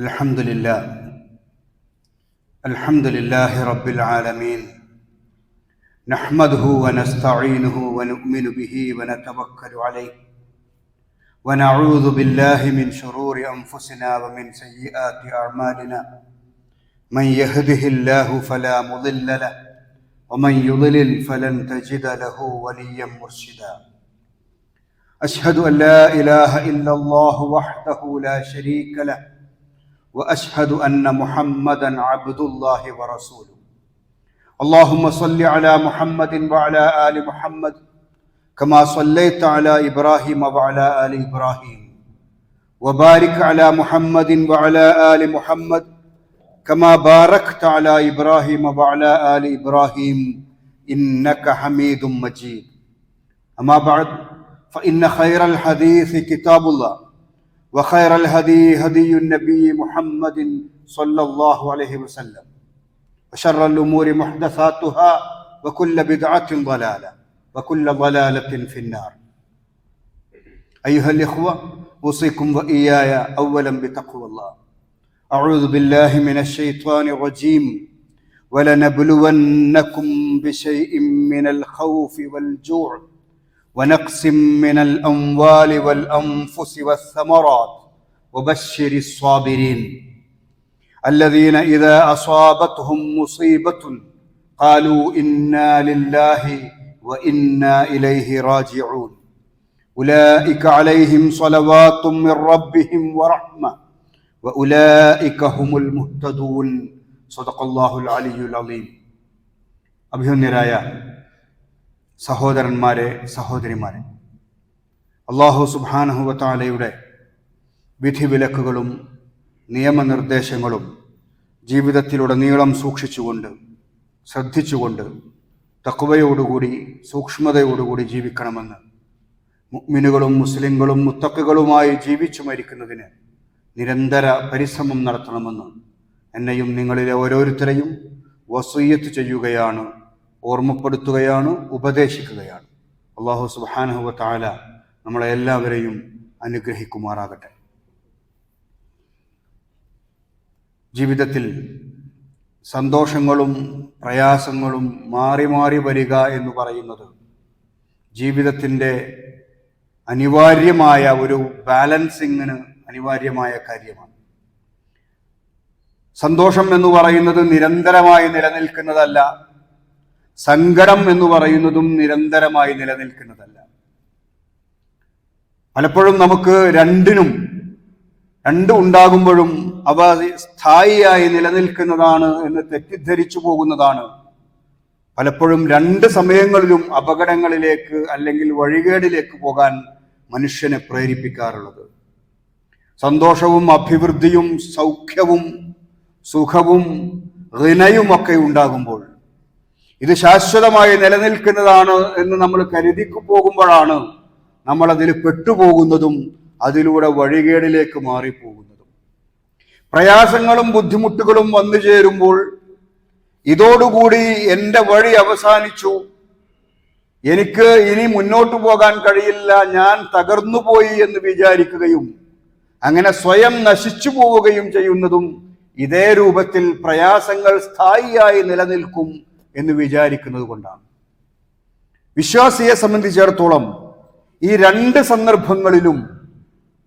الحمد لله. الحمد لله رب العالمين. نحمده ونستعينه ونؤمن به ونتوكل عليه. ونعوذ بالله من شرور أنفسنا ومن سيئات أعمالنا. من يهده الله فلا مضل له ومن يضلل فلن تجد له وليا مرشدا. أشهد أن لا إله إلا الله وحده لا شريك له وأشهد أن محمدا عبد الله ورسوله. اللهم صل على محمد وعلى آل محمد كما صليت على إبراهيم وعلى آل إبراهيم. وبارك على محمد وعلى آل محمد كما باركت على إبراهيم وعلى آل إبراهيم إنك حميد مجيد. أما بعد فإن خير الحديث كتاب الله. وخير الهدي هدي النبي محمد صلى الله عليه وسلم. وشر الأمور محدثاتها وكل بدعة ضلالة وكل ضلالة في النار. أيها الإخوة أوصيكم وإياي اولا بتقوى الله. أعوذ بالله من الشيطان الرجيم. ولنبلونكم بشيء من الخوف والجوع. ونقص من الأموال والأنفس والثمرات. وبشر الصابرين. الذين إذا أصابتهم مصيبة قالوا إنا لله وإنا إليه راجعون. أولئك عليهم صلوات من ربهم ورحمة. وأولئك هم المهتدون. صدق الله العلي العظيم. أبهن هنرايا സഹോദരന്മാരെ സഹോദരിമാരെ. അള്ളാഹു സുബാനഹുവത്താലയുടെ വിധിവിലക്കുകളും നിയമനിർദ്ദേശങ്ങളും ജീവിതത്തിലുടനീളം സൂക്ഷിച്ചുകൊണ്ട് ശ്രദ്ധിച്ചുകൊണ്ട് തക്കുവയോടുകൂടി സൂക്ഷ്മതയോടുകൂടി ജീവിക്കണമെന്ന് മിനുകളും മുസ്ലിങ്ങളും മുത്തക്കുകളുമായി ജീവിച്ചു മരിക്കുന്നതിന് നിരന്തര പരിശ്രമം നടത്തണമെന്ന് എന്നെയും നിങ്ങളിലെ ഓരോരുത്തരെയും വസൂയത്ത് ചെയ്യുകയാണ് ഓർമ്മപ്പെടുത്തുകയാണ് ഉപദേശിക്കുകയാണ്. അള്ളാഹു സുബാനഹുവ താല നമ്മളെ എല്ലാവരെയും അനുഗ്രഹിക്കുമാറാകട്ടെ. ജീവിതത്തിൽ സന്തോഷങ്ങളും പ്രയാസങ്ങളും മാറി മാറി വരിക എന്ന് പറയുന്നത് ജീവിതത്തിന്റെ അനിവാര്യമായ ഒരു ബാലൻസിങ്ങിന് അനിവാര്യമായ കാര്യമാണ്. സന്തോഷം എന്ന് പറയുന്നത് നിരന്തരമായി നിലനിൽക്കുന്നതല്ല സങ്കടം എന്ന് പറയുന്നതും നിരന്തരമായി നിലനിൽക്കുന്നതല്ല. പലപ്പോഴും നമുക്ക് രണ്ടിനും രണ്ടും ഉണ്ടാകുമ്പോഴും അവ സ്ഥായിയായി നിലനിൽക്കുന്നതാണ് എന്ന് തെറ്റിദ്ധരിച്ചു പോകുന്നതാണ്. പലപ്പോഴും രണ്ട് സമയങ്ങളിലും അപകടങ്ങളിലേക്ക് അല്ലെങ്കിൽ വഴികേടിലേക്ക് പോകാൻ മനുഷ്യനെ പ്രേരിപ്പിക്കാറുള്ളത്. സന്തോഷവും അഭിവൃദ്ധിയും സൗഖ്യവും സുഖവും ഋനയുമൊക്കെ ഉണ്ടാകുമ്പോൾ ഇത് ശാശ്വതമായി നിലനിൽക്കുന്നതാണ് എന്ന് നമ്മൾ കരുതിക്കു പോകുമ്പോഴാണ് നമ്മൾ അതിൽ പെട്ടുപോകുന്നതും അതിലൂടെ വഴികേടിലേക്ക് മാറിപ്പോകുന്നതും. പ്രയാസങ്ങളും ബുദ്ധിമുട്ടുകളും വന്നു ചേരുമ്പോൾ ഇതോടുകൂടി എന്റെ വഴി അവസാനിച്ചു. എനിക്ക് ഇനി മുന്നോട്ട് പോകാൻ കഴിയില്ല ഞാൻ തകർന്നുപോയി എന്ന് വിചാരിക്കുകയും അങ്ങനെ സ്വയം നശിച്ചു പോവുകയും ചെയ്യുന്നതും ഇതേ രൂപത്തിൽ പ്രയാസങ്ങൾ സ്ഥായിയായി നിലനിൽക്കും എന്ന് വിചാരിക്കുന്നത് കൊണ്ടാണ്. വിശ്വാസിയെ സംബന്ധിച്ചിടത്തോളം ഈ രണ്ട് സന്ദർഭങ്ങളിലും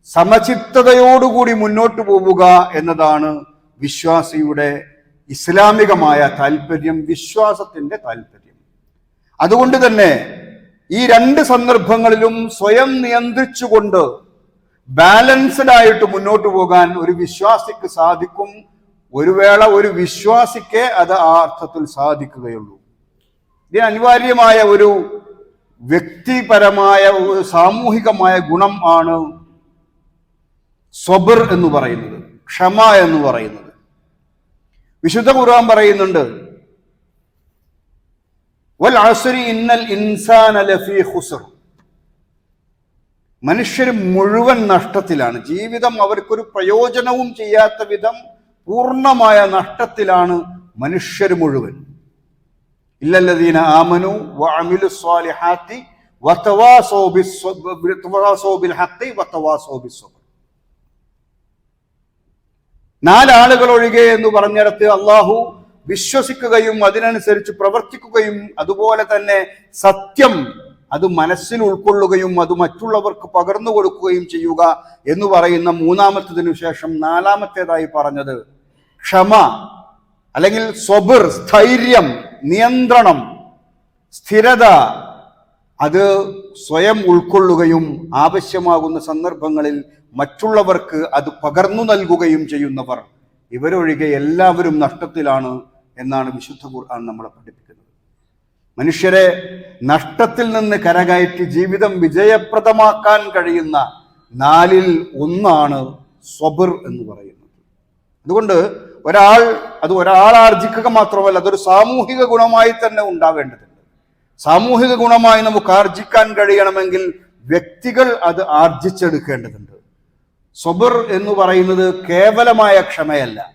സമചിത്തതയോടുകൂടി മുന്നോട്ട് പോവുക എന്നതാണ് വിശ്വാസിയുടെ ഇസ്ലാമികമായ താല്പര്യം വിശ്വാസത്തിന്റെ താല്പര്യം. അതുകൊണ്ട് തന്നെ ഈ രണ്ട് സന്ദർഭങ്ങളിലും സ്വയം നിയന്ത്രിച്ചുകൊണ്ട് ബാലൻസ്ഡ് ആയിട്ട് മുന്നോട്ട് പോകാൻ ഒരു വിശ്വാസിക്ക് സാധിക്കും ഒരു വേള ഒരു വിശ്വാസിക്ക് അത് ആ അർത്ഥത്തിൽ സാധിക്കുകയുള്ളൂ. ഇതിന് അനിവാര്യമായ ഒരു വ്യക്തിപരമായ ഒരു സാമൂഹികമായ ഗുണം ആണ് സ്വബർ എന്ന് പറയുന്നത് ക്ഷമ എന്ന് പറയുന്നത്. വിശുദ്ധ ഖുർആൻ പറയുന്നുണ്ട് ഇന്നൽ ഇൻസാന ലഫി ഖുസ്ർ. മനുഷ്യർ മുഴുവൻ നഷ്ടത്തിലാണ്. ജീവിതം അവർക്കൊരു പ്രയോജനവും ചെയ്യാത്ത വിധം പൂർണമായ നഷ്ടത്തിലാണ് മനുഷ്യർ മുഴുവൻ. ഇല്ലല്ലദീന ആമനു വഅമിലു സ്വാലിഹാത്തി നാലാളുകൾ ഒഴികെ എന്ന് പറഞ്ഞിടത്ത് അള്ളാഹു വിശ്വസിക്കുകയും അതിനനുസരിച്ച് പ്രവർത്തിക്കുകയും അതുപോലെ തന്നെ സത്യം അത് മനസ്സിൽ ഉൾക്കൊള്ളുകയും അത് മറ്റുള്ളവർക്ക് പകർന്നു കൊടുക്കുകയും ചെയ്യുക എന്ന് പറയുന്ന മൂന്നാമത്തതിനു ശേഷം നാലാമത്തേതായി പറഞ്ഞത് ക്ഷമ അല്ലെങ്കിൽ സ്വബിർ സ്ഥൈര്യം നിയന്ത്രണം സ്ഥിരത അത് സ്വയം ഉൾക്കൊള്ളുകയും ആവശ്യമാകുന്ന സന്ദർഭങ്ങളിൽ മറ്റുള്ളവർക്ക് അത് പകർന്നു നൽകുകയും ചെയ്യുന്നവർ. ഇവരൊഴികെ എല്ലാവരും നഷ്ടത്തിലാണ് എന്നാണ് വിശുദ്ധ ഖുർആൻ നമ്മളെ പഠിപ്പിക്കുന്നത്. മനുഷ്യരെ നഷ്ടത്തിൽ നിന്ന് കരകയറ്റി ജീവിതം വിജയപ്രദമാക്കാൻ കഴിയുന്ന നാലിൽ ഒന്നാണ് സ്വബിർ എന്ന് പറയുന്നത്. അതുകൊണ്ട് ഒരാൾ അത് ഒരാൾ ആർജിക്കുക മാത്രമല്ല അതൊരു സാമൂഹിക ഗുണമായി തന്നെ ഉണ്ടാവേണ്ടതുണ്ട് സാമൂഹിക ഗുണമായി നമുക്ക് ആർജിക്കാൻ കഴിയണമെങ്കിൽ വ്യക്തികൾ അത് ആർജിച്ചെടുക്കേണ്ടതുണ്ട്. സ്വബർ എന്ന് പറയുന്നത് കേവലമായ ക്ഷമയല്ല.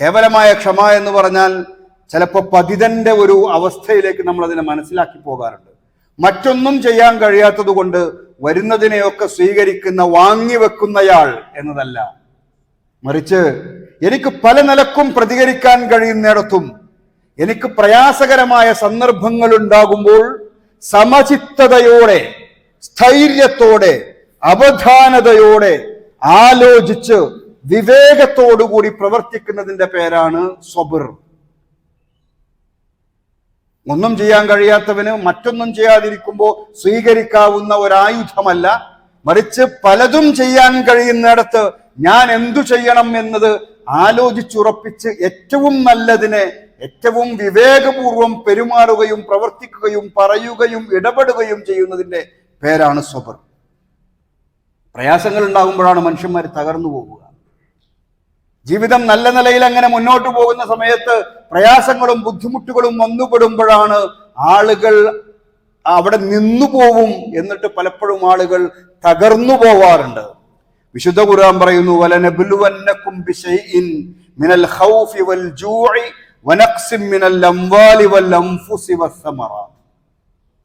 കേവലമായ ക്ഷമ എന്ന് പറഞ്ഞാൽ ചിലപ്പോൾ പതിതന്റെ ഒരു അവസ്ഥയിലേക്ക് നമ്മൾ അതിനെ മനസ്സിലാക്കി പോകാറുണ്ട്. മറ്റൊന്നും ചെയ്യാൻ കഴിയാത്തത് കൊണ്ട് വരുന്നതിനെയൊക്കെ സ്വീകരിക്കുന്ന വാങ്ങി വെക്കുന്നയാൾ എന്നതല്ല. മറിച്ച് എനിക്ക് പല നിലക്കും പ്രതികരിക്കാൻ കഴിയുന്നിടത്തും എനിക്ക് പ്രയാസകരമായ സന്ദർഭങ്ങൾ ഉണ്ടാകുമ്പോൾ സമചിത്തതയോടെ സ്ഥൈര്യത്തോടെ അവധാനതയോടെ ആലോചിച്ച് വിവേകത്തോടുകൂടി പ്രവർത്തിക്കുന്നതിന്റെ പേരാണ് സ്വബിർ. ഒന്നും ചെയ്യാൻ കഴിയാത്തവന് മറ്റൊന്നും ചെയ്യാതിരിക്കുമ്പോൾ സ്വീകരിക്കാവുന്ന ഒരായുധമല്ല. മറിച്ച് പലതും ചെയ്യാൻ കഴിയുന്നിടത്ത് ഞാൻ എന്തു ചെയ്യണം എന്നത് ആലോചിച്ചുറപ്പിച്ച് ഏറ്റവും നല്ലതിനെ ഏറ്റവും വിവേകപൂർവം പെരുമാറുകയും പ്രവർത്തിക്കുകയും പറയുകയും ഇടപെടുകയും ചെയ്യുന്നതിന്റെ പേരാണ് സ്വബർ. പ്രയാസങ്ങൾ ഉണ്ടാകുമ്പോഴാണ് മനുഷ്യന്മാർ തകർന്നു പോകുക ജീവിതം നല്ല നിലയിൽ അങ്ങനെ മുന്നോട്ട് പോകുന്ന സമയത്ത് പ്രയാസങ്ങളും ബുദ്ധിമുട്ടുകളും വന്നുപെടുമ്പോഴാണ് ആളുകൾ അവിടെ നിന്നു പോവും എന്നിട്ട് പലപ്പോഴും ആളുകൾ തകർന്നു പോവാറുണ്ട്. വിശുദ്ധ ഖുർആൻ പറയുന്നു വലനബുലുവന്നക്കും ബിശൈഇൻ മിനൽ ഖൗഫി വൽ ജൂഇ വനഖ്സിൻ മിനൽ അംവാലി വൽ അൻഫുസി വസ്സമറാത്ത്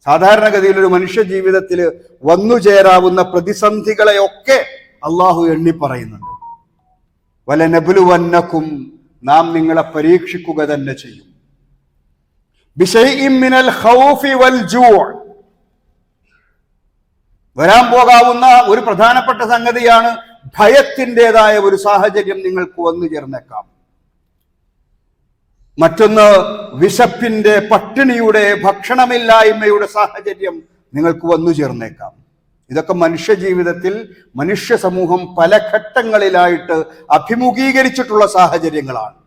സാധാരണഗതിയിൽ ഒരു മനുഷ്യ ജീവിതത്തിൽ വന്നു ചേരാവുന്ന പ്രതിസന്ധികളെയൊക്കെ അള്ളാഹു എണ്ണി പറയുന്നുണ്ട്. വല നബുലുവന്നക്കും നാം നിങ്ങളെ പരീക്ഷിക്കുക തന്നെ ചെയ്യും ബിശൈഇൻ മിനൽ ഖൗഫി വൽ ജൂഅ് വരാൻ പോകാവുന്ന ഒരു പ്രധാനപ്പെട്ട സംഗതിയാണ് ഭയത്തിന്റെതായ ഒരു സാഹചര്യം നിങ്ങൾക്ക് വന്നു ചേർന്നേക്കാം. മറ്റൊന്ന് വിശപ്പിന്റെ പട്ടിണിയുടെ ഭക്ഷണമില്ലായ്മയുടെ സാഹചര്യം നിങ്ങൾക്ക് വന്നു ചേർന്നേക്കാം. ഇതൊക്കെ മനുഷ്യജീവിതത്തിൽ മനുഷ്യ സമൂഹം പല ഘട്ടങ്ങളിലായിട്ട് അഭിമുഖീകരിച്ചിട്ടുള്ള സാഹചര്യങ്ങളാണ്.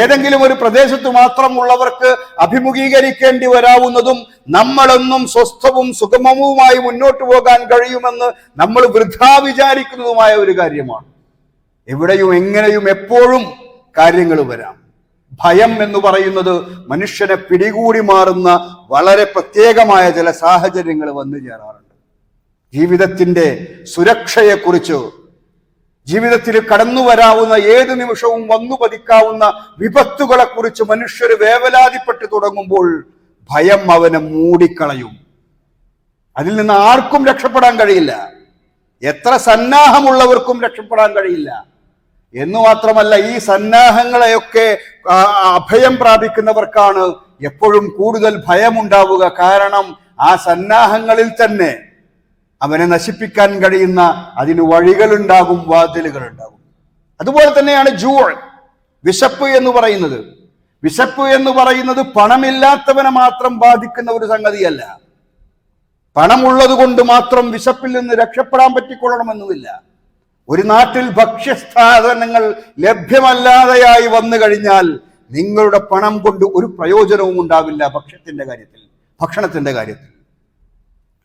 ഏതെങ്കിലും ഒരു പ്രദേശത്ത് മാത്രമുള്ളവർക്ക് അഭിമുഖീകരിക്കേണ്ടി വരാവുന്നതും നമ്മളെന്നും സ്വസ്ഥവും സുഗമവുമായി മുന്നോട്ട് പോകാൻ കഴിയുമെന്ന് നമ്മൾ വൃഥാ വിചാരിക്കുന്നതുമായ ഒരു കാര്യമാണ്. എവിടെയും എങ്ങനെയും എപ്പോഴും കാര്യങ്ങൾ വരാം. ഭയം എന്ന് പറയുന്നത് മനുഷ്യനെ പിടികൂടി മാറുന്ന വളരെ പ്രത്യേകമായ ചില സാഹചര്യങ്ങൾ വന്നു ചേരാറുണ്ട്. ജീവിതത്തിന്റെ സുരക്ഷയെക്കുറിച്ച് ജീവിതത്തിൽ കടന്നു വരാവുന്ന ഏത് നിമിഷവും വന്നു പതിക്കാവുന്ന വിപത്തുകളെ കുറിച്ച് മനുഷ്യർ വേവലാതിപ്പെട്ട് തുടങ്ങുമ്പോൾ ഭയം അവനെ മൂടിക്കളയും. അതിൽ നിന്ന് ആർക്കും രക്ഷപ്പെടാൻ കഴിയില്ല. എത്ര സന്നാഹമുള്ളവർക്കും രക്ഷപ്പെടാൻ കഴിയില്ല. എന്ന് മാത്രമല്ല ഈ സന്നാഹങ്ങളെയൊക്കെ അഭയം പ്രാപിക്കുന്നവർക്കാണ് എപ്പോഴും കൂടുതൽ ഭയമുണ്ടാവുക. കാരണം ആ സന്നാഹങ്ങളിൽ തന്നെ അവനെ നശിപ്പിക്കാൻ കഴിയുന്ന അതിന് വഴികളുണ്ടാകും വാതിലുകൾ ഉണ്ടാകും അതുപോലെ തന്നെയാണ് ജൂൾ വിശപ്പ് എന്ന് പറയുന്നത്. വിശപ്പ് എന്ന് പറയുന്നത് പണമില്ലാത്തവനെ മാത്രം ബാധിക്കുന്ന ഒരു സംഗതിയല്ല. പണമുള്ളത് കൊണ്ട് മാത്രം വിശപ്പിൽ നിന്ന് രക്ഷപ്പെടാൻ പറ്റിക്കൊള്ളണമെന്നുമില്ല. ഒരു നാട്ടിൽ ഭക്ഷ്യസ്ഥാപനങ്ങൾ ലഭ്യമല്ലാതെയായി വന്നു കഴിഞ്ഞാൽ നിങ്ങളുടെ പണം കൊണ്ട് ഒരു പ്രയോജനവും ഉണ്ടാവില്ല ഭക്ഷ്യത്തിന്റെ കാര്യത്തിൽ ഭക്ഷണത്തിന്റെ കാര്യത്തിൽ.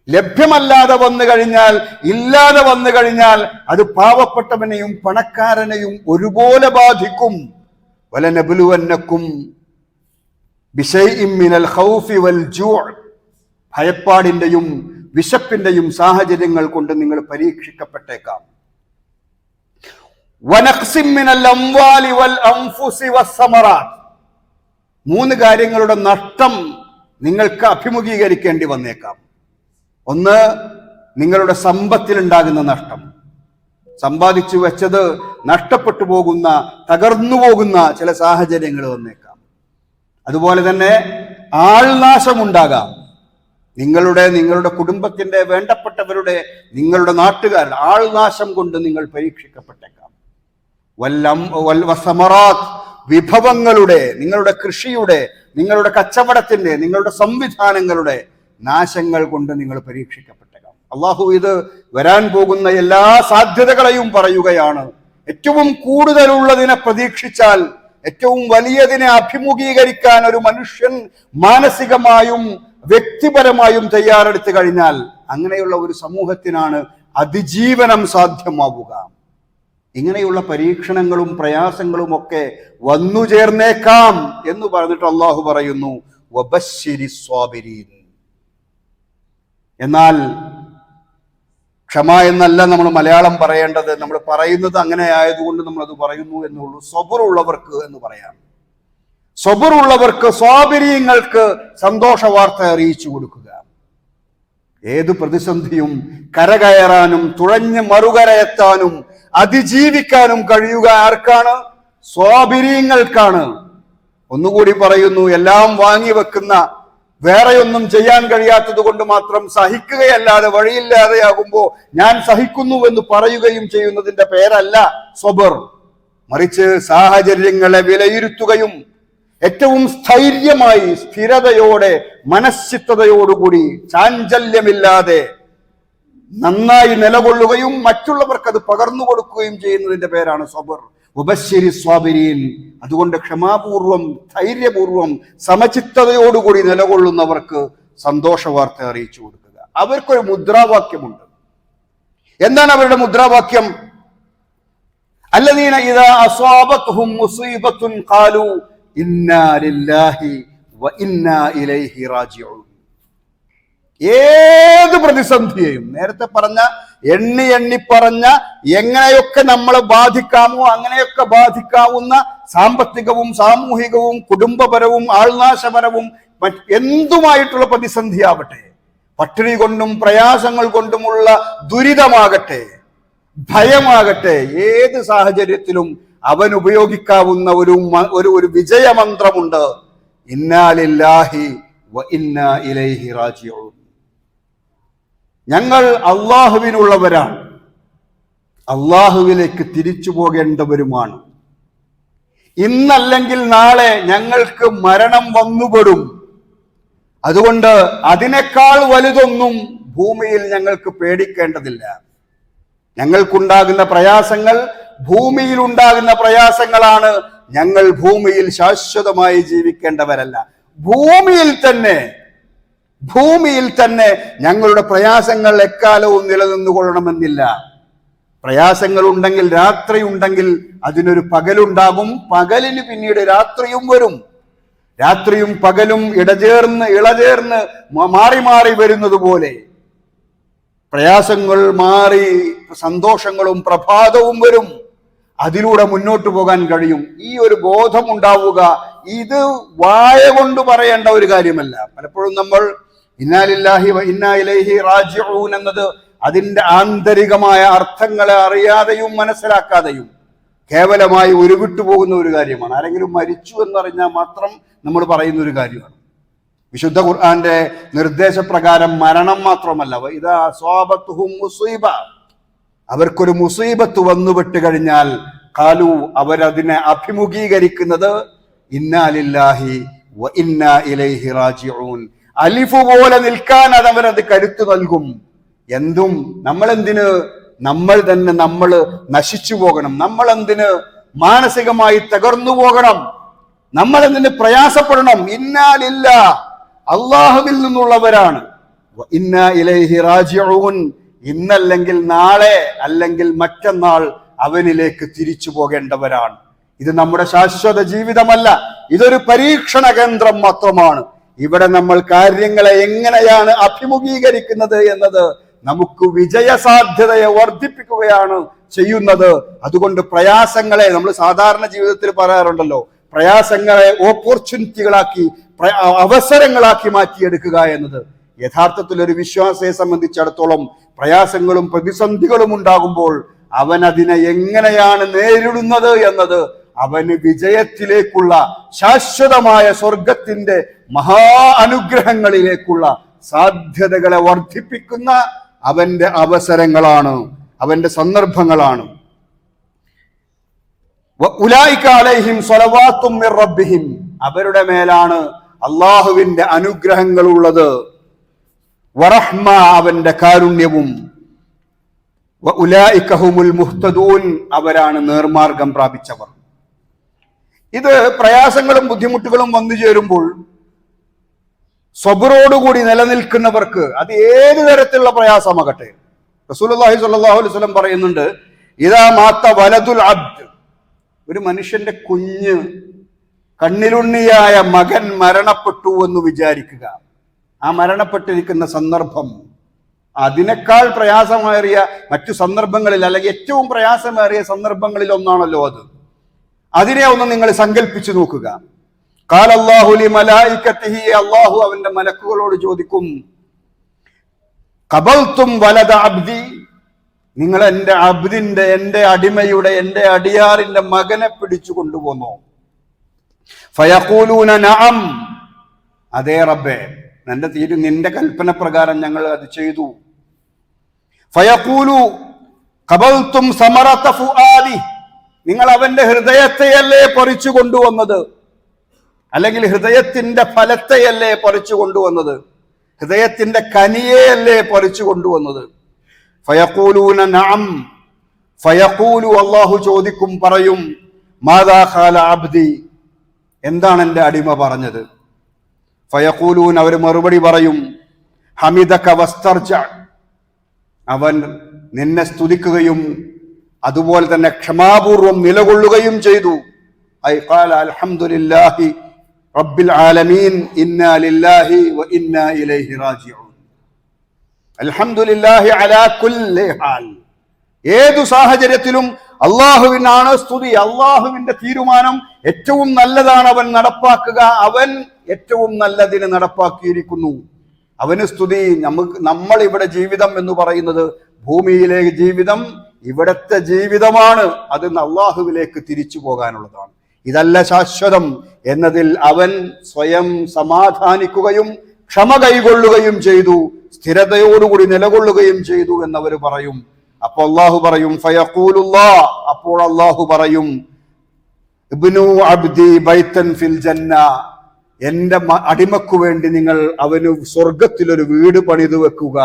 ലഭ്യമല്ലാതെ വന്നു കഴിഞ്ഞാൽ ഇല്ലാതെ വന്നു കഴിഞ്ഞാൽ അത് പാവപ്പെട്ടവനെയും പണക്കാരനെയും ഒരുപോലെ ബാധിക്കും. വല നബുലുവന്നക്കും മിനൽ ഖൗഫി വൽ സാഹചര്യങ്ങൾ കൊണ്ട് നിങ്ങൾ പരീക്ഷിക്കപ്പെട്ടേക്കാം. മൂന്ന് കാര്യങ്ങളുടെ നഷ്ടം നിങ്ങൾക്ക് അഭിമുഖീകരിക്കേണ്ടി വന്നേക്കാം. ഒന്ന് നിങ്ങളുടെ സമ്പത്തിൽ ഉണ്ടാകുന്ന നഷ്ടം. സമ്പാദിച്ചു വെച്ചത് നഷ്ടപ്പെട്ടു പോകുന്ന തകർന്നു പോകുന്ന ചില സാഹചര്യങ്ങൾ വന്നേക്കാം. അതുപോലെ തന്നെ ആൾനാശമുണ്ടാകാം. നിങ്ങളുടെ നിങ്ങളുടെ കുടുംബത്തിന്റെ വേണ്ടപ്പെട്ടവരുടെ നിങ്ങളുടെ നാട്ടുകാർ ആൾനാശം കൊണ്ട് നിങ്ങൾ പരീക്ഷിക്കപ്പെട്ടേക്കാം. വല്ലം വസമറാത്ത് വിഭവങ്ങളുടെ നിങ്ങളുടെ കൃഷിയുടെ നിങ്ങളുടെ കച്ചവടത്തിന്റെ നിങ്ങളുടെ സംവിധാനങ്ങളുടെ നാശങ്ങൾ കൊണ്ട് നിങ്ങൾ പരീക്ഷിക്കപ്പെട്ടേക്കാം. അള്ളാഹു ഇത് വരാൻ പോകുന്ന എല്ലാ സാധ്യതകളെയും പറയുകയാണ്. ഏറ്റവും കൂടുതലുള്ളതിനെ പ്രതീക്ഷിച്ചാൽ ഏറ്റവും വലിയതിനെ അഭിമുഖീകരിക്കാൻ ഒരു മനുഷ്യൻ മാനസികമായും വ്യക്തിപരമായും തയ്യാറെടുത്തു കഴിഞ്ഞാൽ അങ്ങനെയുള്ള ഒരു സമൂഹത്തിനാണ് അതിജീവനം സാധ്യമാവുക. ഇങ്ങനെയുള്ള പരീക്ഷണങ്ങളും പ്രയാസങ്ങളും ഒക്കെ വന്നു ചേർന്നേക്കാം എന്ന് പറഞ്ഞിട്ട് അള്ളാഹു പറയുന്നു വബശ്ശിരി സ്വാബിരീൻ എന്നാൽ ക്ഷമ എന്നല്ല നമ്മൾ മലയാളം പറയേണ്ടത്. നമ്മൾ പറയുന്നത് അങ്ങനെ ആയതുകൊണ്ട് നമ്മളത് പറയുന്നു എന്നുള്ളൂ. സ്വബറുള്ളവർക്ക് എന്ന് പറയാം. സ്വബറുള്ളവർക്ക് സ്വാപര്യങ്ങൾക്ക് സന്തോഷ വാർത്ത അറിയിച്ചു കൊടുക്കുക. ഏത് പ്രതിസന്ധിയും കരകയറാനും തുഴഞ്ഞ് മറുകരയെത്താനും അതിജീവിക്കാനും കഴിയുക ആർക്കാണ്? സ്വാപര്യങ്ങൾക്കാണ് ഒന്നുകൂടി പറയുന്നു എല്ലാം വാങ്ങി വെക്കുന്ന വേറെയൊന്നും ചെയ്യാൻ കഴിയാത്തത് കൊണ്ട് മാത്രം സഹിക്കുകയല്ലാതെ വഴിയില്ലാതെയാകുമ്പോൾ ഞാൻ സഹിക്കുന്നു എന്ന് പറയുകയും ചെയ്യുന്നതിന്റെ പേരല്ല സ്വബർ. മറിച്ച് സാഹചര്യങ്ങളെ വിലയിരുത്തുകയും ഏറ്റവും സ്ഥൈര്യമായി സ്ഥിരതയോടെ മനശ്ചിത്തതയോടുകൂടി ചാഞ്ചല്യമില്ലാതെ നന്നായി നിലകൊള്ളുകയും മറ്റുള്ളവർക്ക് അത് പകർന്നു കൊടുക്കുകയും ചെയ്യുന്നതിന്റെ പേരാണ് സ്വബർ. ഉപശ്ശേരി അതുകൊണ്ട് ക്ഷമാപൂർവം ധൈര്യപൂർവം സമചിത്തതയോടുകൂടി നിലകൊള്ളുന്നവർക്ക് സന്തോഷ വാർത്ത അറിയിച്ചു കൊടുക്കുക. അവർക്കൊരു മുദ്രാവാക്യമുണ്ട്. എന്താണ് അവരുടെ മുദ്രാവാക്യം? അല്ലദീന ഇദാ അസ്വാബത്ഹും മുസീബത്തുൻ ഖാലു ഇന്നാ ലില്ലാഹി വ ഇന്നാ ഇലൈഹി റാജിഊൻ ഏത് പ്രതിസന്ധിയെയും നേരത്തെ പറഞ്ഞ എണ്ണി എണ്ണി പറഞ്ഞ എങ്ങനെയൊക്കെ നമ്മളെ ബാധിക്കാമോ അങ്ങനെയൊക്കെ ബാധിക്കാവുന്ന സാമ്പത്തികവും സാമൂഹികവും കുടുംബപരവും ആൾനാശപരവും എന്തുമായിട്ടുള്ള പ്രതിസന്ധിയാവട്ടെ പട്ടിണി കൊണ്ടും പ്രയാസങ്ങൾ കൊണ്ടുമുള്ള ദുരിതമാകട്ടെ ഭയമാകട്ടെ ഏത് സാഹചര്യത്തിലും അവൻ ഉപയോഗിക്കാവുന്ന ഒരു ഒരു ഒരു വിജയമന്ത്രമുണ്ട്. ഇന്നാലില്ലാഹി ഇന്ന ഇലൈഹി റാജിഊൻ ഞങ്ങൾ അള്ളാഹുവിനുള്ളവരാണ് അള്ളാഹുവിലേക്ക് തിരിച്ചു പോകേണ്ടവരുമാണ്. ഇന്നല്ലെങ്കിൽ നാളെ ഞങ്ങൾക്ക് മരണം വന്നുപെടും. അതുകൊണ്ട് അതിനേക്കാൾ വലുതൊന്നും ഭൂമിയിൽ ഞങ്ങൾക്ക് പേടിക്കേണ്ടതില്ല. ഞങ്ങൾക്കുണ്ടാകുന്ന പ്രയാസങ്ങൾ ഭൂമിയിൽ ഉണ്ടാകുന്ന പ്രയാസങ്ങളാണ് ഞങ്ങൾ ഭൂമിയിൽ ശാശ്വതമായി ജീവിക്കേണ്ടവരല്ല. ഭൂമിയിൽ തന്നെ ഭൂമിയിൽ തന്നെ ഞങ്ങളുടെ പ്രയാസങ്ങൾ എക്കാലവും നിലനിന്നുകൊള്ളണമെന്നില്ല. പ്രയാസങ്ങൾ ഉണ്ടെങ്കിൽ രാത്രി ഉണ്ടെങ്കിൽ അതിനൊരു പകലുണ്ടാകും. പകലിന് പിന്നീട് രാത്രിയും വരും. രാത്രിയും പകലും ഇടചേർന്ന് ഇളചേർന്ന് മാറി മാറി വരുന്നത് പോലെ. പ്രയാസങ്ങൾ മാറി സന്തോഷങ്ങളും പ്രഭാതവും വരും. അതിലൂടെ മുന്നോട്ട് പോകാൻ കഴിയും. ഈ ഒരു ബോധം ഉണ്ടാവുക ഇത് വായ കൊണ്ട് പറയേണ്ട ഒരു കാര്യമല്ല. പലപ്പോഴും നമ്മൾ ഇന്നാലില്ലാഹി വ ഇന്നാ ഇലൈഹി റാജിഊൻ എന്നത് അതിന്റെ ആന്തരികമായ അർത്ഥങ്ങളെ അറിയാതെയും മനസ്സിലാക്കാതെയും കേവലമായി ഉരുവിട്ടു പോകുന്ന ഒരു കാര്യമാണ്. ആരെങ്കിലും മരിച്ചു എന്നറിഞ്ഞാൽ മാത്രം നമ്മൾ പറയുന്ന ഒരു കാര്യമാണ്. വിശുദ്ധ ഖുർആന്റെ നിർദ്ദേശപ്രകാരം മരണം മാത്രമല്ല. വ ഇദാ അസ്വാബത്തുഹും മുസീബ. അവർക്കൊരു മുസീബത്ത് വന്നുപെട്ട് കഴിഞ്ഞാൽ കാലു അവരതിനെ അഭിമുഖീകരിക്കുന്നത് ഇന്നാലില്ലാഹി ഇന്നാ ഇലൈഹി റാജിഊൻ. അലിഫ് പോലെ നിൽക്കാൻ അത് അവരത് കരുത്തു നൽകും. എന്തും നമ്മൾ എന്തിന് നമ്മൾ തന്നെ നമ്മൾ നശിച്ചു പോകണം. നമ്മൾ എന്തിന് മാനസികമായി തകർന്നു പോകണം? നമ്മൾ എന്തിന് പ്രയാസപ്പെടണം? ഇന്നാലില്ല. അള്ളാഹുവിൽ നിന്നുള്ളവരാണ്. ഇന്നാ ഇലൈഹി റാജിഊൻ. ഇന്നല്ലെങ്കിൽ നാളെ അല്ലെങ്കിൽ മറ്റന്നാൾ അവനിലേക്ക് തിരിച്ചു പോകേണ്ടവരാണ്. ഇത് നമ്മുടെ ശാശ്വത ജീവിതമല്ല. ഇതൊരു പരീക്ഷണ കേന്ദ്രം മാത്രമാണ്. ഇവിടെ നമ്മൾ കാര്യങ്ങളെ എങ്ങനെയാണ് അഭിമുഖീകരിക്കുന്നത് എന്നത് നമുക്ക് വിജയസാധ്യതയെ വർദ്ധിപ്പിക്കുകയാണ് ചെയ്യുന്നത്. അതുകൊണ്ട് പ്രയാസങ്ങളെ നമ്മൾ സാധാരണ ജീവിതത്തിൽ പറയാറുണ്ടല്ലോ. പ്രയാസങ്ങളെ ഓപ്പർച്യൂണിറ്റികളാക്കി അവസരങ്ങളാക്കി മാറ്റിയെടുക്കുക എന്നത്. യഥാർത്ഥത്തിൽ ഒരു വിശ്വാസത്തെ സംബന്ധിച്ചിടത്തോളം പ്രയാസങ്ങളും പ്രതിസന്ധികളും ഉണ്ടാകുമ്പോൾ അവൻ അതിനെ എങ്ങനെയാണ് നേരിടുന്നത് എന്നത് അവന് വിജയത്തിലേക്കുള്ള ശാശ്വതമായ സ്വർഗത്തിന്റെ മഹാ അനുഗ്രഹങ്ങളിലേക്കുള്ള സാധ്യതകളെ വർദ്ധിപ്പിക്കുന്ന അവന്റെ അവസരങ്ങളാണ് അവന്റെ സന്ദർഭങ്ങളാണ്. അവരുടെ മേലാണ് അള്ളാഹുവിന്റെ അനുഗ്രഹങ്ങൾ ഉള്ളത് വറഹ്മ അവന്റെ കാരുണ്യവും. അവരാണ് നേർമാർഗം പ്രാപിച്ചവർ. ഇത് പ്രയാസങ്ങളും ബുദ്ധിമുട്ടുകളും വന്നു ചേരുമ്പോൾ സ്വബുറോടുകൂടി നിലനിൽക്കുന്നവർക്ക് അത് ഏത് തരത്തിലുള്ള പ്രയാസമാകട്ടെ? സ്വല്ലല്ലാഹു അലൈഹി വസല്ലം പറയുന്നുണ്ട് ഇതാ മാത്ത വലതുൽ അബ്ദ്. ഒരു മനുഷ്യന്റെ കുഞ്ഞ് കണ്ണിലുണ്ണിയായ മകൻ മരണപ്പെട്ടു എന്ന് വിചാരിക്കുക. ആ മരണപ്പെട്ടിരിക്കുന്ന സന്ദർഭം അതിനേക്കാൾ പ്രയാസമേറിയ മറ്റു സന്ദർഭങ്ങളിൽ അല്ലെങ്കിൽ ഏറ്റവും പ്രയാസമേറിയ സന്ദർഭങ്ങളിൽ ഒന്നാണല്ലോ അത്. അതിനെ ഒന്ന് നിങ്ങൾ സങ്കല്പിച്ചു നോക്കുക. അള്ളാഹു അവന്റെ മലക്കുകളോട് ചോദിക്കും കബൽത്തും വലത അബ്ദി? നിങ്ങൾ എന്റെ അബ്ദിന്റെ എന്റെ അടിമയുടെ എന്റെ അടിയാറിന്റെ മകനെ പിടിച്ചു കൊണ്ടുപോന്നു? ഫയഖൂലൂന നഅം. അതേ റബ്ബേ നിന്റെ തീരു നിന്റെ കൽപ്പന പ്രകാരം ഞങ്ങൾ അത് ചെയ്തു. ഫയഖൂലു കബൽത്തും സമറത്ത ഫുആദി നിങ്ങൾ അവന്റെ ഹൃദയത്തെയല്ലേ പറിച്ചു കൊണ്ടുവന്നത്? അല്ലെങ്കിൽ ഹൃദയത്തിന്റെ ഫലത്തെയല്ലേ പറിച്ചു കൊണ്ടുവന്നത്? ഹൃദയത്തിന്റെ കനിയെയല്ലേ പറിച്ചു കൊണ്ടുവന്നത്? ഫയഖൂലൂന നഅം. ഫയഖൂലു അള്ളാഹു ചോദിക്കും പറയും മാതാ ഖാല അബ്ദി? എന്താണ് എന്റെ അടിമ പറഞ്ഞത്? ഫയക്കൂലൂൻ അവർ മറുപടി പറയും ഹമിദക്ക വസ്തർജ. അവൻ നിന്നെ സ്തുതിക്കുകയും അതുപോലെ തന്നെ ക്ഷമാപൂർവം നിലകൊള്ളുകയും ചെയ്തു. ഐ ഖാല അൽഹംദുലില്ലാഹി റബ്ബിൽ ആലമീൻ ഇന്നാ ലില്ലാഹി വ ഇന്നാ ഇലൈഹി റാജിഊൻ. അൽഹംദുലില്ലാഹി അലാ കുല്ലി ഏതു സാഹചര്യത്തിലും അള്ളാഹുവിനാണ് സ്തുതി അള്ളാഹുവിന്റെ തീരുമാനം ഏറ്റവും നല്ലതാണ് അവൻ നടപ്പാക്കുക. അവൻ ഏറ്റവും നല്ലതിന് നടപ്പാക്കിയിരിക്കുന്നു. അവന് സ്തുതി നമുക്ക് നമ്മൾ ഇവിടെ ജീവിതം എന്ന് പറയുന്നത് ഭൂമിയിലെ ജീവിതം ഇവിടത്തെ ജീവിതമാണ് അത് അള്ളാഹുവിലേക്ക് തിരിച്ചു പോകാനുള്ളതാണ്. ഇതല്ല ശാശ്വതം എന്നതിൽ അവൻ സ്വയം സമാധാനിക്കുകയും ക്ഷമ കൈകൊള്ളുകയും ചെയ്തു സ്ഥിരതയോടുകൂടി നിലകൊള്ളുകയും ചെയ്തു എന്നവർ പറയും. അപ്പൊ അള്ളാഹു പറയും ഫയഖൂലുല്ലാ. അപ്പോൾ അള്ളാഹു പറയും ഇബ്നു അബ്ദി ബൈത്തൻ ഫിൽ ജന്ന. അടിമക്കു വേണ്ടി നിങ്ങൾ അവന് സ്വർഗത്തിലൊരു വീട് പണിതു വെക്കുക.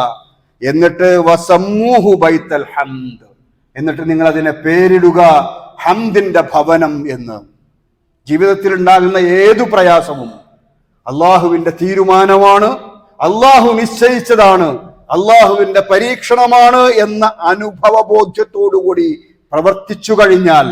എന്നിട്ട് വസമൂഹു ബൈത്തൽ ഹംദ്. എന്നിട്ട് നിങ്ങൾ അതിനെ പേരിടുക ഹംദിന്റെ ഭവനം എന്ന്. ജീവിതത്തിൽ ഉണ്ടാകുന്ന ഏതു പ്രയാസവും അള്ളാഹുവിന്റെ തീരുമാനമാണ് അള്ളാഹു നിശ്ചയിച്ചതാണ് അള്ളാഹുവിന്റെ പരീക്ഷണമാണ് എന്ന അനുഭവ ബോധ്യത്തോടുകൂടി പ്രവർത്തിച്ചു കഴിഞ്ഞാൽ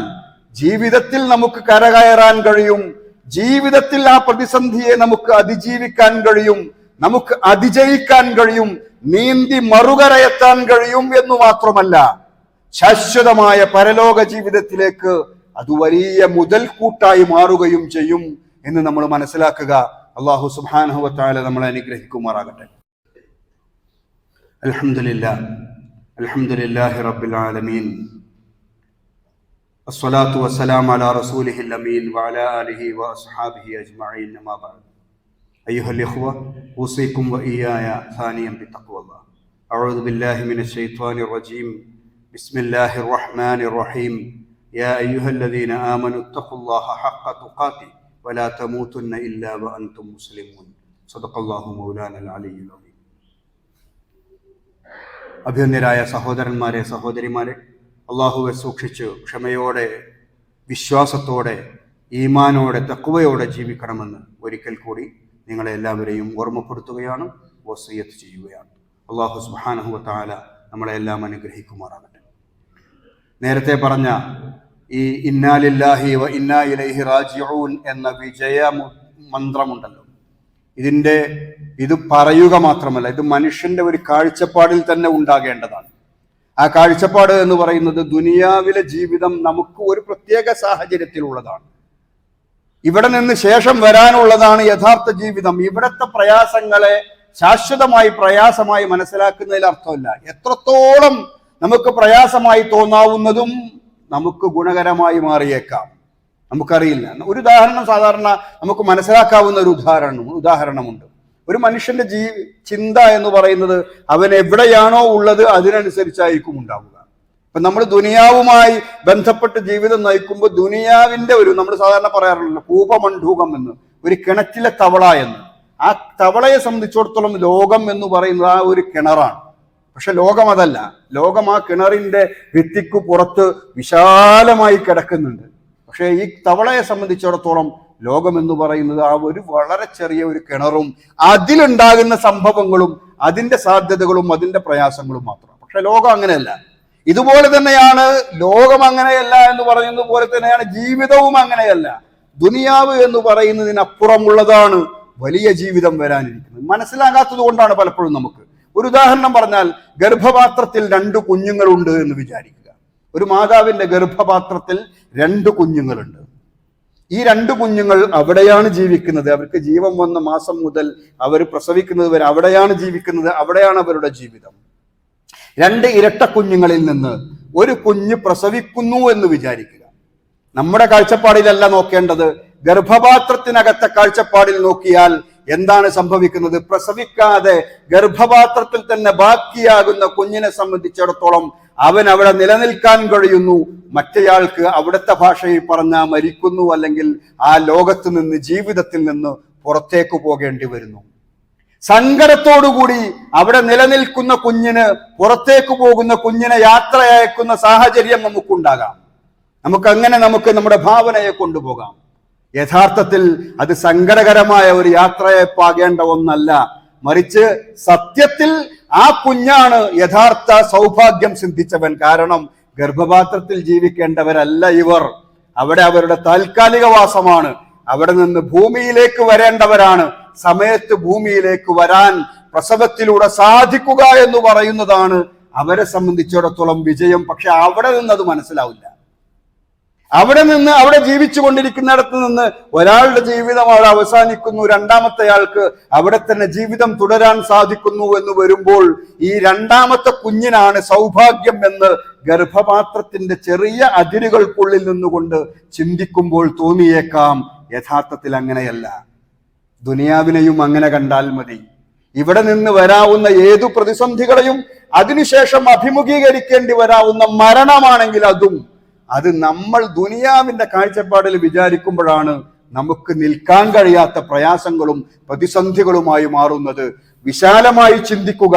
ജീവിതത്തിൽ നമുക്ക് കരകയറാൻ കഴിയും ജീവിതത്തിൽ ആ പ്രതിസന്ധിയെ നമുക്ക് അതിജീവിക്കാൻ കഴിയും നമുക്ക് അതിജയിക്കാൻ കഴിയും നീന്തി മറുകരയെത്താൻ കഴിയും എന്ന് മാത്രമല്ല ശാശ്വതമായ പരലോക ജീവിതത്തിലേക്ക് അത് വലിയ മുതൽക്കൂട്ടായി മാറുകയും ചെയ്യും എന്ന് നമ്മൾ മനസ്സിലാക്കുക അള്ളാഹു സുബാനഹുവത്താല നമ്മളെ അനുഗ്രഹിക്കുമാറാകട്ടെ അൽഹംദുലില്ലാ അൽഹംദുലില്ലാഹി റബ്ബിൽ ആലമീൻ الصلاة والسلام على رسوله الأمين وعلى آله وأصحابه أجمعين أما بعد أيها الإخوة أوصيكم وإياي ثانيا بتقوى الله أعوذ بالله من الشيطان الرجيم بسم الله الرحمن الرحيم يا أيها الذين آمنوا اتقوا الله حق تقاته ولا تموتن إلا وأنتم مسلمون صدق الله مولانا العلي العظيم അഭ്യന്തരായ സഹോദരന്മാരെ സഹോദരിമാരെ അള്ളാഹുവെ സൂക്ഷിച്ച് ക്ഷമയോടെ വിശ്വാസത്തോടെ ഈമാനോടെ തക്കുവയോടെ ജീവിക്കണമെന്ന് ഒരിക്കൽ കൂടി നിങ്ങളെ എല്ലാവരെയും ഓർമ്മപ്പെടുത്തുകയാണ് വസീയത്ത് ചെയ്യുകയാണ് അള്ളാഹു സുബാനഹുവ താല നമ്മളെല്ലാം അനുഗ്രഹിക്കുമാറാകട്ടെ നേരത്തെ പറഞ്ഞ ഈ ഇന്നാലില്ലാഹി വ ഇന്നാ ഇലൈഹി റാജിഊൻ എന്ന വിജയ മന്ത്രമുണ്ടല്ലോ ഇതിന്റെ ഇത് പറയുക മാത്രമല്ല ഇത് മനുഷ്യന്റെ ഒരു കാഴ്ചപ്പാടിൽ തന്നെ ഉണ്ടാകേണ്ടതാണ്. ആ കാഴ്ചപ്പാട് എന്ന് പറയുന്നത് ദുനിയാവിലെ ജീവിതം നമുക്ക് ഒരു പ്രത്യേക സാഹചര്യത്തിലുള്ളതാണ്. ഇവിടെ നിന്ന് ശേഷം വരാനുള്ളതാണ് യഥാർത്ഥ ജീവിതം. ഇവിടത്തെ പ്രയാസങ്ങളെ ശാശ്വതമായി പ്രയാസമായി മനസ്സിലാക്കുന്നതിൽ അർത്ഥമില്ല. എത്രത്തോളം നമുക്ക് പ്രയാസമായി തോന്നാവുന്നതും നമുക്ക് ഗുണകരമായി മാറിയേക്കാം. നമുക്കറിയില്ല. ഒരു ഉദാഹരണം സാധാരണ നമുക്ക് മനസ്സിലാക്കാവുന്ന ഒരു ഉദാഹരണം ഉദാഹരണമുണ്ട്. ഒരു മനുഷ്യന്റെ ജീ ചിന്ത എന്ന് പറയുന്നത് അവൻ എവിടെയാണോ ഉള്ളത് അതിനനുസരിച്ചായിരിക്കും ഉണ്ടാവുക. ഇപ്പൊ നമ്മൾ ദുനിയാവുമായി ബന്ധപ്പെട്ട് ജീവിതം നയിക്കുമ്പോൾ ദുനിയാവിന്റെ ഒരു നമ്മൾ സാധാരണ പറയാറുണ്ടല്ലോ കൂപമണ്ഡൂകം എന്ന് ഒരു കിണറ്റിലെ തവള എന്ന്. ആ തവളയെ സംബന്ധിച്ചിടത്തോളം ലോകം എന്ന് പറയുന്നത് ആ ഒരു കിണറാണ്. പക്ഷെ ലോകം അതല്ല ലോകം ആ കിണറിന്റെ ഭിത്തിക്ക് പുറത്ത് വിശാലമായി കിടക്കുന്നുണ്ട്. പക്ഷേ ഈ തവളയെ സംബന്ധിച്ചിടത്തോളം ലോകം എന്ന് പറയുന്നത് ആ ഒരു വളരെ ചെറിയ ഒരു കിണറും അതിലുണ്ടാകുന്ന സംഭവങ്ങളും അതിന്റെ സാധ്യതകളും അതിന്റെ പ്രയാസങ്ങളും മാത്രം. പക്ഷെ ലോകം അങ്ങനെയല്ല. ഇതുപോലെ തന്നെയാണ് ലോകം അങ്ങനെയല്ല എന്ന് പറയുന്നത് പോലെ തന്നെയാണ് ജീവിതവും അങ്ങനെയല്ല. ദുനിയാവ് എന്ന് പറയുന്നതിനപ്പുറമുള്ളതാണ് വലിയ ജീവിതം വരാനിരിക്കുന്നത്. മനസ്സിലാകാത്തത് കൊണ്ടാണ് പലപ്പോഴും നമുക്ക് ഒരു ഉദാഹരണം പറഞ്ഞാൽ ഗർഭപാത്രത്തിൽ രണ്ട് കുഞ്ഞുങ്ങളുണ്ട് എന്ന് വിചാരിക്കുക. ഒരു മാതാവിന്റെ ഗർഭപാത്രത്തിൽ രണ്ട് കുഞ്ഞുങ്ങളുണ്ട്. ഈ രണ്ട് കുഞ്ഞുങ്ങൾ അവിടെയാണ് ജീവിക്കുന്നത്. അവർക്ക് ജീവൻ വന്ന മാസം മുതൽ അവർ പ്രസവിക്കുന്നത് വരെ അവിടെയാണ് ജീവിക്കുന്നത്. അവിടെയാണ് അവരുടെ ജീവിതം. രണ്ട് ഇരട്ട കുഞ്ഞുങ്ങളിൽ നിന്ന് ഒരു കുഞ്ഞ് പ്രസവിക്കുന്നു എന്ന് വിചാരിക്കുക. നമ്മുടെ കാഴ്ചപ്പാടിലല്ല നോക്കേണ്ടത്. ഗർഭപാത്രത്തിനകത്തെ കാഴ്ചപ്പാടിൽ നോക്കിയാൽ എന്താണ് സംഭവിക്കുന്നത്? പ്രസവിക്കാതെ ഗർഭപാത്രത്തിൽ തന്നെ ബാക്കിയാകുന്ന കുഞ്ഞിനെ സംബന്ധിച്ചിടത്തോളം അവൻ അവിടെ നിലനിൽക്കാൻ കഴിയുന്നു. മറ്റേയാൾക്ക് അവിടുത്തെ ഭാഷയിൽ പറഞ്ഞ മരിക്കുന്നു അല്ലെങ്കിൽ ആ ലോകത്ത് നിന്ന് ജീവിതത്തിൽ നിന്ന് പുറത്തേക്ക് പോകേണ്ടി വരുന്നു. സങ്കടത്തോടുകൂടി അവിടെ നിലനിൽക്കുന്ന കുഞ്ഞിന് പുറത്തേക്ക് പോകുന്ന കുഞ്ഞിനെ യാത്ര അയക്കുന്ന സാഹചര്യം നമുക്കുണ്ടാകാം. നമുക്ക് അങ്ങനെ നമുക്ക് നമ്മുടെ ഭാവനയെ കൊണ്ടുപോകാം. യഥാർത്ഥത്തിൽ അത് സങ്കടകരമായ ഒരു യാത്രയപ്പാകേണ്ട ഒന്നല്ല. മറിച്ച് സത്യത്തിൽ ആ കുഞ്ഞാണ് യഥാർത്ഥ സൗഭാഗ്യം സിദ്ധിച്ചവൻ. കാരണം ഗർഭപാത്രത്തിൽ ജീവിക്കേണ്ടവരല്ല ഇവർ. അവിടെ അവരുടെ താൽക്കാലിക വാസമാണ്. അവിടെ നിന്ന് ഭൂമിയിലേക്ക് വരേണ്ടവരാണ്. സമയത്ത് ഭൂമിയിലേക്ക് വരാൻ പ്രസവത്തിലൂടെ സാധിക്കുക എന്ന് പറയുന്നതാണ് അവരെ സംബന്ധിച്ചിടത്തോളം വിജയം. പക്ഷെ അവിടെ നിന്ന് അത് മനസ്സിലാവില്ല. അവിടെ നിന്ന് അവിടെ ജീവിച്ചു കൊണ്ടിരിക്കുന്നിടത്ത് നിന്ന് ഒരാളുടെ ജീവിതം അവിടെ അവസാനിക്കുന്നു. രണ്ടാമത്തെ ആൾക്ക് അവിടെ തന്നെ ജീവിതം തുടരാൻ സാധിക്കുന്നു എന്ന് വരുമ്പോൾ ഈ രണ്ടാമത്തെ കുഞ്ഞിനാണ് സൗഭാഗ്യം എന്ന് ഗർഭപാത്രത്തിന്റെ ചെറിയ അതിരുകൾക്കുള്ളിൽ നിന്നുകൊണ്ട് ചിന്തിക്കുമ്പോൾ തോന്നിയേക്കാം. യഥാർത്ഥത്തിൽ അങ്ങനെയല്ല. ദുനിയാവിനെയും അങ്ങനെ കണ്ടാൽ മതി. ഇവിടെ നിന്ന് വരാവുന്ന ഏതു പ്രതിസന്ധികളെയും അതിനുശേഷം അഭിമുഖീകരിക്കേണ്ടി വരാവുന്ന മരണമാണെങ്കിൽ അതും അത് നമ്മൾ ദുനിയാവിന്റെ കാഴ്ചപ്പാടിൽ വിചാരിക്കുമ്പോഴാണ് നമുക്ക് നിൽക്കാൻ കഴിയാത്ത പ്രയാസങ്ങളും പ്രതിസന്ധികളുമായി മാറുന്നത്. വിശാലമായി ചിന്തിക്കുക.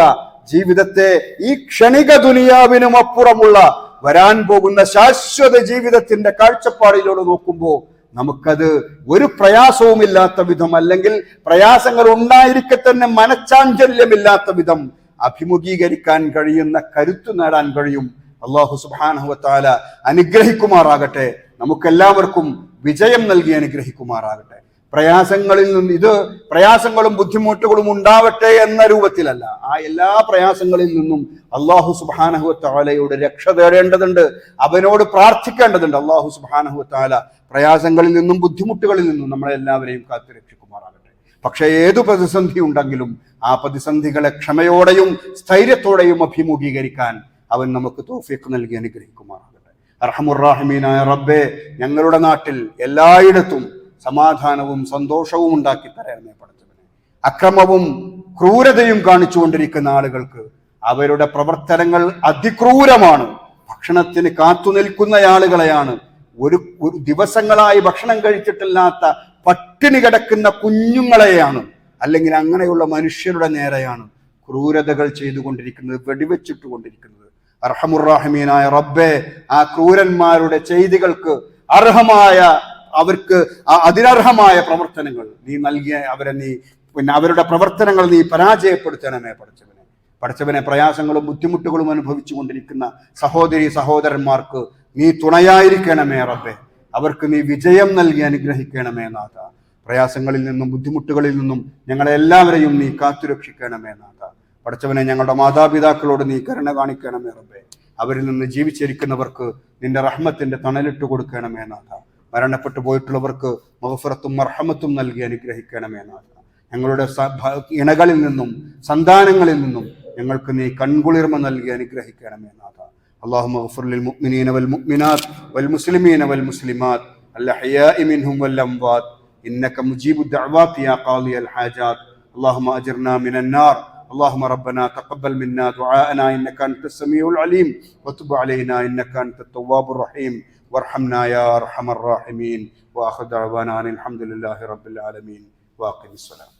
ജീവിതത്തെ ഈ ക്ഷണിക ദുനിയാവിനും അപ്പുറമുള്ള വരാൻ പോകുന്ന ശാശ്വത ജീവിതത്തിന്റെ കാഴ്ചപ്പാടിലൂടെ നോക്കുമ്പോൾ നമുക്കത് ഒരു പ്രയാസവുമില്ലാത്ത വിധം അല്ലെങ്കിൽ പ്രയാസങ്ങൾ ഉണ്ടായിരിക്കെ തന്നെ മനച്ചാഞ്ചല്യമില്ലാത്ത വിധം അഭിമുഖീകരിക്കാൻ കഴിയുന്ന കരുത്തു നേടാൻ കഴിയും. അള്ളാഹു സുബാനഹുവത്താല അനുഗ്രഹിക്കുമാറാകട്ടെ. നമുക്കെല്ലാവർക്കും വിജയം നൽകി അനുഗ്രഹിക്കുമാറാകട്ടെ. പ്രയാസങ്ങളിൽ നിന്ന് ഇത് പ്രയാസങ്ങളും ബുദ്ധിമുട്ടുകളും ഉണ്ടാവട്ടെ എന്ന രൂപത്തിലല്ല. ആ എല്ലാ പ്രയാസങ്ങളിൽ നിന്നും അള്ളാഹു സുബാനഹുവത്താലയുടെ രക്ഷ തേടേണ്ടതുണ്ട്. അവനോട് പ്രാർത്ഥിക്കേണ്ടതുണ്ട്. അള്ളാഹു സുബാനഹുവത്താല പ്രയാസങ്ങളിൽ നിന്നും ബുദ്ധിമുട്ടുകളിൽ നിന്നും നമ്മളെല്ലാവരെയും കാത്തു രക്ഷിക്കുമാറാകട്ടെ. പക്ഷേ ഏതു പ്രതിസന്ധി ഉണ്ടെങ്കിലും ആ പ്രതിസന്ധികളെ ക്ഷമയോടെയും സ്ഥൈര്യത്തോടെയും അഭിമുഖീകരിക്കാൻ അവൻ നമുക്ക് തോഫിക്ക് നൽകി അനുഗ്രഹിക്കുമാറാകട്ടെ. അർഹമുറാഹിമീനായ റബ്ബെ ഞങ്ങളുടെ നാട്ടിൽ എല്ലായിടത്തും സമാധാനവും സന്തോഷവും ഉണ്ടാക്കി തരണമേ പഠിച്ചവനെ അക്രമവും ക്രൂരതയും കാണിച്ചുകൊണ്ടിരിക്കുന്ന ആളുകൾക്ക് അവരുടെ പ്രവർത്തനങ്ങൾ അതിക്രൂരമാണ്. ഭക്ഷണത്തിന് കാത്തു നിൽക്കുന്ന ആളുകളെയാണ് ഒരു ദിവസങ്ങളായി ഭക്ഷണം കഴിച്ചിട്ടില്ലാത്ത പട്ടിണി കിടക്കുന്ന കുഞ്ഞുങ്ങളെയാണ്. അല്ലെങ്കിൽ അങ്ങനെയുള്ള മനുഷ്യരുടെ നേരെയാണ് ക്രൂരതകൾ ചെയ്തുകൊണ്ടിരിക്കുന്നത് വെടിവെച്ചിട്ട് കൊണ്ടിരിക്കുന്നത് അർഹമുറാഹിമീനായ റബ്ബെ ആ ക്രൂരന്മാരുടെ ചെയ്തികൾക്ക് അർഹമായ അവർക്ക് ആ അതിനർഹമായ പ്രവർത്തനങ്ങൾ നീ നൽകിയ അവരെ നീ പിന്നെ അവരുടെ പ്രവർത്തനങ്ങൾ നീ പരാജയപ്പെടുത്തണമേ പഠിച്ചവനെ. പഠിച്ചവനെ പ്രയാസങ്ങളും ബുദ്ധിമുട്ടുകളും അനുഭവിച്ചു കൊണ്ടിരിക്കുന്ന സഹോദരി സഹോദരന്മാർക്ക് നീ തുണയായിരിക്കണമേ റബ്ബെ. അവർക്ക് നീ വിജയം നൽകി അനുഗ്രഹിക്കണമേ നാഥ. പ്രയാസങ്ങളിൽ നിന്നും ബുദ്ധിമുട്ടുകളിൽ നിന്നും ഞങ്ങളെല്ലാവരെയും നീ കാത്തുരക്ഷിക്കണമേ നാഥ. പഠിച്ചവനെ ഞങ്ങളുടെ മാതാപിതാക്കളോട് നീ കരുണ കാണിക്കണമേ റബ്ബെ അവരിൽ നിന്ന് ജീവിച്ചിരിക്കുന്നവർക്ക് നിന്റെ റഹ്മത്തിന്റെ തണലിട്ട് കൊടുക്കണമേ നാഥ മരണപ്പെട്ടു പോയിട്ടുള്ളവർക്ക് മഹഫറത്തും മർഹമത്തും നൽകി അനുഗ്രഹിക്കണമേ നാഥ ഞങ്ങളുടെ സ- ഭ- ഇണകളിൽ നിന്നും സന്താനങ്ങളിൽ നിന്നും ഞങ്ങൾക്ക് നീ കൺകുളിർമ നൽകി അനുഗ്രഹിക്കണമേ നാഥ اللهم اغفر للمؤمنين والمؤمنات والمسلمين والمسلمات الأحياء منهم والأموات إنك مجيب الدعوات يا قاضي الحاجات اللهم أجرنا من النار اللهم ربنا تقبل منا دعاءنا إنك أنت السميع العليم. وتب علينا إنك أنت التواب الرحيم. وارحمنا يا أرحم الراحمين. وآخر دعوانا أن الحمد لله رب العالمين. وأقم الصلاة.